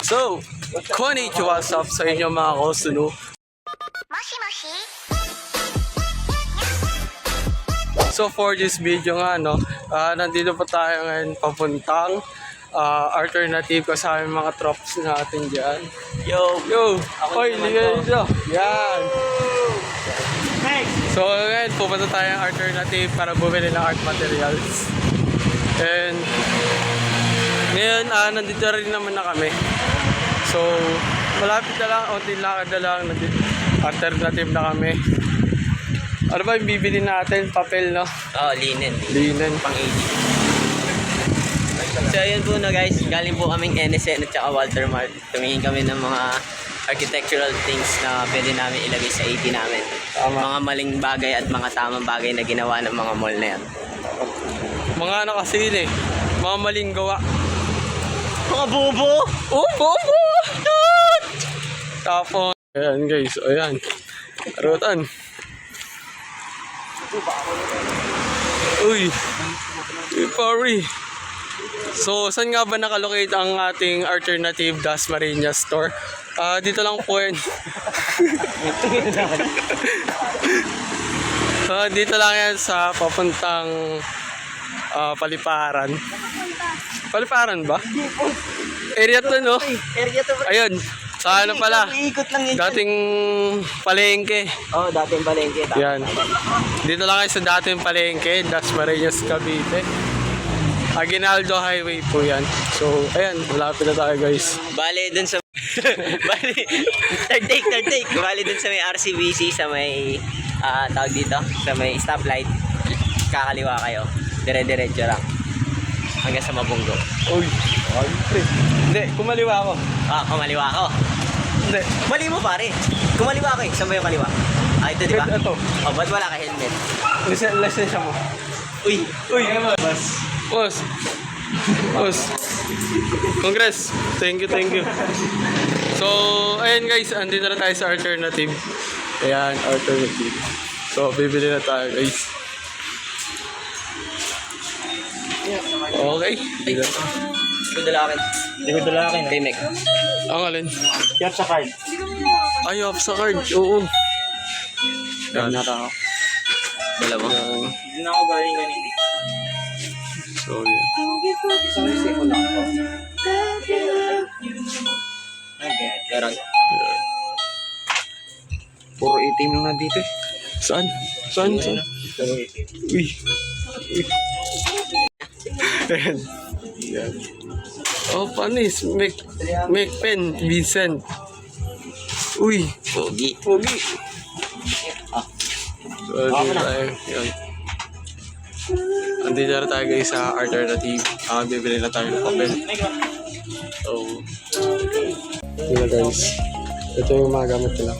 So, konnichiwa sa sa inyo mga kosuno. Moshi moshi. So for this video nga no, uh, nandito pa tayo ngayon papuntang uh, alternative kasama yung mga trops natin dyan. Yo! Yo! Ako Oy, ligay nyo! Yan! Next! So ngayon, pupunta tayo ng alternative para bumili ng art materials. And ngayon, uh, nandito rin naman na kami. So, malapit na lang, onti lakad na lang, alternative na kami. Ano ba yung bibili natin? Papel, no? Oh, linen. Linen. Pang 80. So, ayun po na guys. Galing po kaming NSN at saka Walter Mart. Tumingin kami ng mga architectural things na pwede namin ilagay sa 80 namin. Tama. Mga maling bagay at mga tamang bagay na ginawa ng mga mall na yan. Mga ano kasi yun eh. Mga maling gawa. Mga bobo! Oh, bobo! Tapos, ayan guys, ayan. Arutan. Uy, pari. So, saan nga ba nakalocate ang ating alternative Dasmariñas store? Ah, dito lang po yan. Ah, dito lang yan sa papuntang ah, Paliparan. Paliparan ba? Area to, no? Area to. Ayun, sa ano pala, Iikot lang yun. dating palengke. Oh, dating palengke. Tama. Yan. Dito lang kayo sa dating palengke, Dasmariñas, Cavite. Aguinaldo Highway po yan. So, ayan, malapit na tayo guys. Bale dun sa Bale third take, third take. Bale dun sa may RCBC sa may ah tawag dito, sa may stoplight. Kakaliwa kayo. Dire-diretso lang. Hanggang sa Mabunggo. Uy, ay, pre. Hindi, kumaliwa ako. Ah, kumaliwa ako. Hindi. Mali mo pare. Kumaliwa ako eh. Saan ba yung kaliwa? Ah, ito di ba? Ito. Oh, ba't wala ka helmet? Listen, lisensya mo. Uy! Uy, boss. Boss. Boss. Congress. Thank you, thank you. So, ayan guys, andito na tayo sa alternative. Ayan, alternative. So, bibili na tayo guys. Okay. Bibili na. Ito dalakin. Hindi ko dalakin. Kay Mek. Ang alin? Yan sa card. Ay, off sa card. Oo. Yan. Dalawa. Yan. Hindi na ako galing kanina. So, yan. Isang isip ko lang po. Okay. Meron. Puro itim lang na dito eh. Saan? Saan? Saan? Uy. Uy. Ayan. Yan. Oh, panis. Make, make pen. Vincent. Uy. Pogi. Pogi. Ah. So, andito tayo. Andito na tayo guys sa alternative. Ah, bibili na tayo ng papel. So, yun guys. Ito yung mga gamit nila.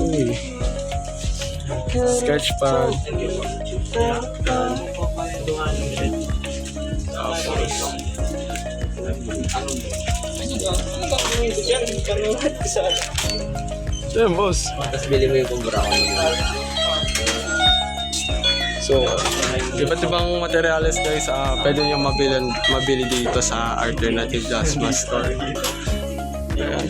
Uy. Sketchpad. Tapos, yan boss. Tapos bili mo yung kumbura ko. So, iba't ibang materials guys, ah pwede nyo mabili, mabili dito sa Alternative Plasma Store. Ayan.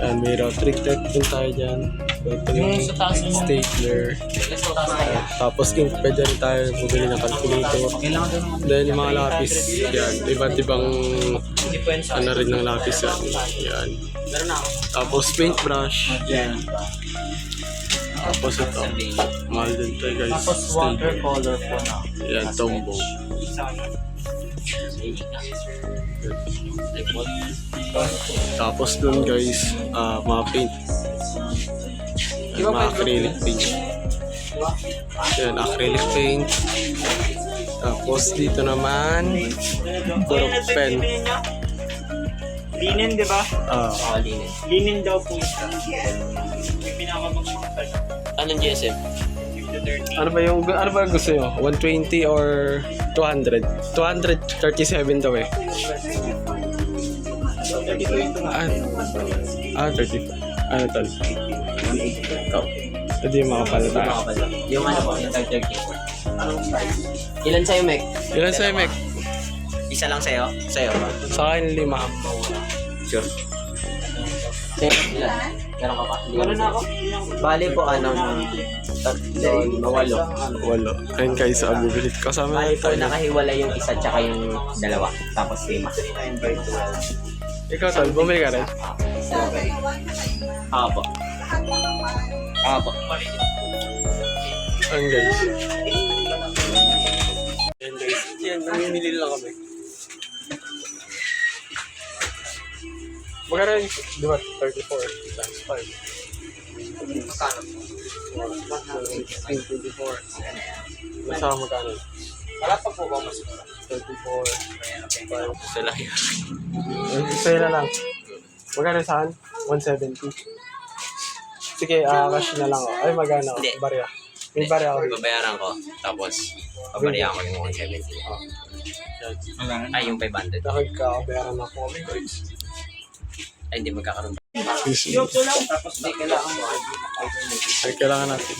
Ayan, may trick tape din tayo dyan. Yung stapler. Ayan. Tapos ink, pwede rin tayo bumili ng calculator. Then yung mga lapis, yan. Iba't ibang ano rin ng lapis yan. Yan. Tapos paintbrush. Yan. Tapos ito. Mahal din to guys. Tapos Stapler. watercolor po na. Yan, tombow. Tapos dun guys, ah mga paint. Yan, mga acrylic paint. Yan, acrylic paint. Tapos dito naman, puro pen. Linen, di ba? Ah, Oh, linen. Linen daw po siya. May pinakamagmahal na. Anong GSM? 50-30. ano ba yung ano ba gusto nyo? 120 or 200? 237 daw eh. 32 ito nga. Ah, ah 30. Ano tol? Ito. Ito yung mga pala tayo. Yung ano po, yung tag 34. Anong price? Ilan sa'yo, Mek? Ilan sa'yo, Mek? Isa lang sa'yo? Sa'yo. Sa akin, lima. picture. Same ilan? Meron ka pa? Meron na ako. Bali po ano, tatlo, mawalo. Wala. Ayun guys, ang bibili. Kasama Bali na po tayo. nakahiwala yung isa tsaka yung dalawa. Tapos lima. Ikaw, Tol, bumili ka rin? Apo. Apo. Ayun guys. Ayun guys. Yan, namimili lang kami. Magkano yung, di ba, 34 times 5. Magkano? 16, 24. Nasa magkano? Wala pa po ba mas 34. Gusto lang Sa'yo na lang. Magkano saan? 170. Sige, ah, cash na lang ako. Ay, magkano? Hindi. Barya. May barya ako dito. Babayaran ko. Tapos, babarihan ko yung 170. Ay, yung 500. Nakagkakabayaran ako kami guys. Ay, hindi magkakaroon. Hindi kailangan mo. Ay, kailangan natin.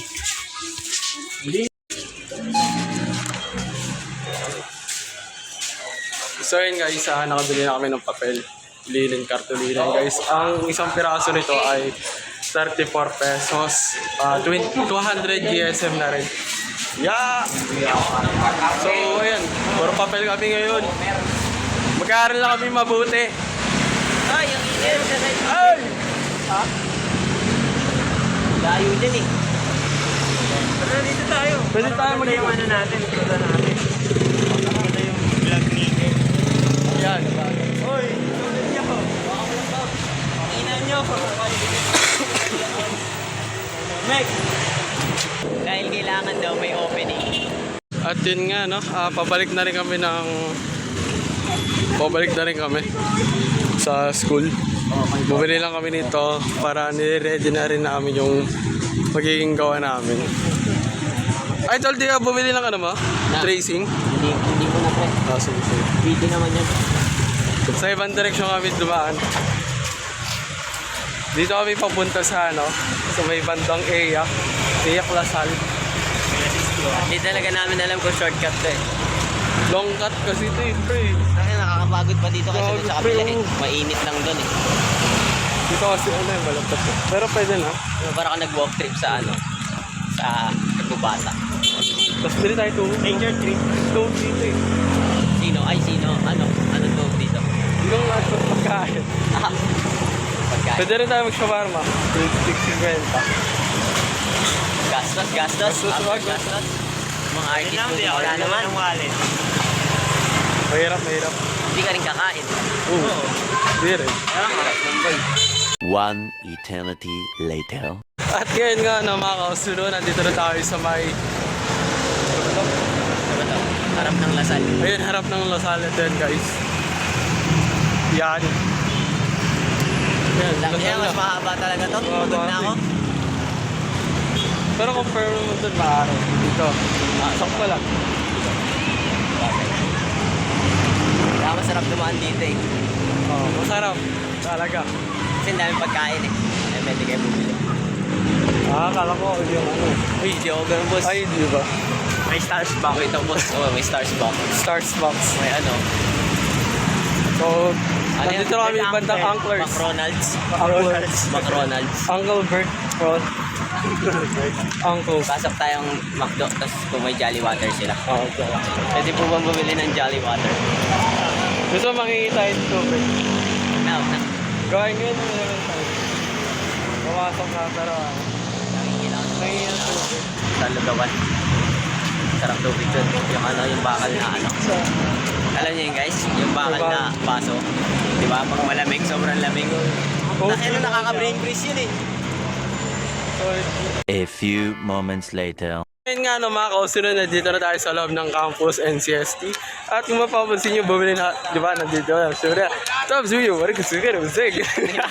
So yun guys, ah, nakabili na kami ng papel. Lilin, kartulina guys. Ang isang piraso nito ay 34 pesos. Ah, 20, 200 GSM na rin. Yeah! So ayan, puro papel kami ngayon. Mag-aaral na kami mabuti. Ay, yung email sa site. Ay! Layo dyan eh. Pero dito tayo. Pwede tayo mag Yung ano natin, na natin. Ito yung vlog ni Ken. Yan. Hoy, tulad niyo. Ina nyo. Meg! Dahil kailangan daw may opening. At yun nga, no, ah, pabalik na rin kami ng... Pabalik na rin kami sa school. Bumili lang kami nito para nire-ready na rin namin yung magiging gawa namin. Ay, tol, di ka bumili ng ano mo? Tracing? Hindi, hindi ko na pre. Ah, sige, sige. Video naman yan. Sa ibang direksyon kami dumaan. Dito kami papunta sa ano, sa may bandang Eya. Eya Lasal. Hindi talaga namin alam kung shortcut to eh. Long cut kasi ito eh, pre. Kasi nakakapagod pa dito kasi Grabe, sa pre, kabila eh. oh. Mainit lang doon eh. Dito kasi ano eh, malapit eh. Pero pwede na. Diba, Parang ka nag-walk trip sa ano, sa Kagubata. Tapos bili tayo to. Danger trip. Stove dito eh. Sino? Ay, sino? Ano? Ano to dito? Yung nga ito pagkain. Ah, pagkain. Pwede rin tayo mag-shawarma. 650. Gastos, gastos. Gastos, wag. gastos. Mga artist lang, mo, di ako wala naman naman. ng wallet. Mahirap, mahirap. Hindi ka rin kakain. Oo. Hindi rin. One eternity later. At ngayon nga na mga kausulo, nandito na tayo sa may? Harap ng lasal. ayun harap ng Los Alamos guys. Yan. Yan, Lang Los kaya mas mahaba talaga to. Pagod na ako. Pero compare mo dun maaraw. Dito. Ah, sakto lang. Kaya masarap dumaan dito eh. Oh, masarap. Talaga. Kasi ang daming pagkain eh. Ay, pwede kayo bumili. Ah, kala ko yung ano. Uy, di ako ganun boss. Ay, di ba? May stars box. Ang boss. Oh, may stars box. Stars box. May ano. So, Ano nandito kami bandang Anklers. McDonald's. Anklers. McDonald's. Uncle Bert. Ron. Uncle. Pasok tayong McDo, tapos kung may Jolly Water sila. Oh, okay. Pwede po bang bumili ng Jolly Water? Gusto makikita tayo dito, Bert. No, na. Gawin ngayon mo naman tayo. Pumasok na, pero ah, nangyayang tubig. sa lugawan. Sarap tubig dun. Yung ano, yung bakal na ano. Alam niyo yun guys, yung bakal na baso. Di ba? Pag malamig, sobrang lamig. Oh, Kasi ano, nakaka-brain freeze yun eh. A few moments later. Ngayon nga no mga kausunod, nandito na tayo sa loob ng campus NCST. At kung mapapansin nyo, bumili na, di ba, nandito na. Surya, Top Zuyo, wari ko sugar, usig.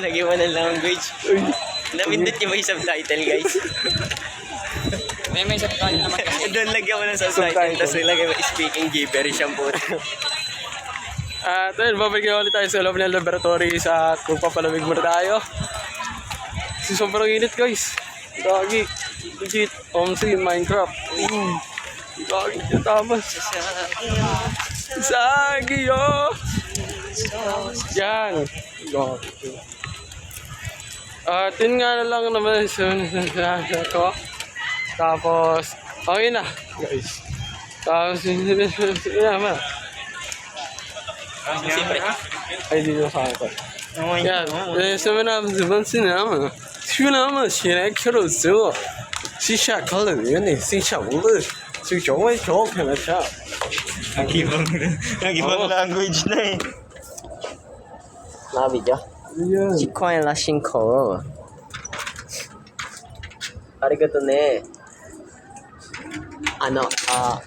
Lagyan mo ng language. Napindot niyo ba yung subtitle guys? may may subtitle naman kasi. Doon lagyan mo ng subtitle, tapos ilagay mo speaking gibberish ang puto. At ayun, babalik ulit tayo sa loob ng laboratory sa kung papalamig muna tayo. Kasi sobrang init guys. Gagi. Legit. Omsi, Minecraft. Mm. Gagi, tamas. Sagio. Yan. Okay. At yun nga na lang naman sa ko. Tapos, okay na, guys. Tapos, yun naman. Siyempre. Ay, dito sa akin. Yan, eh, sa mga naman sinama. Sinama, sinakiro zo. Sisha kalın, yun eh, sisha ulu. Sisha ulu, çok kana siya. Nag-ibang, nag-ibang Oo. language na eh. Nakabidyo? Yan. Chikoy la shinko. Arigato ne. Ano, ah...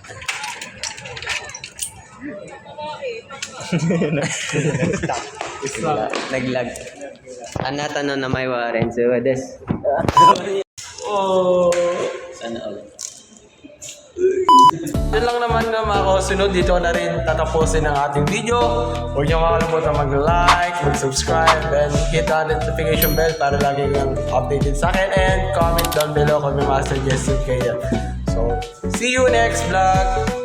Naglag. Naglag. Anata no na may wa Renzo des. Oh. Sana all. Yan lang naman na mga kasunod. Dito na rin tatapusin ang ating video. Huwag niyo makalimutan mag-like, mag-subscribe, and hit the notification bell para lagi kang updated sa akin. And comment down below kung may mga suggestion kayo. So, see you next vlog!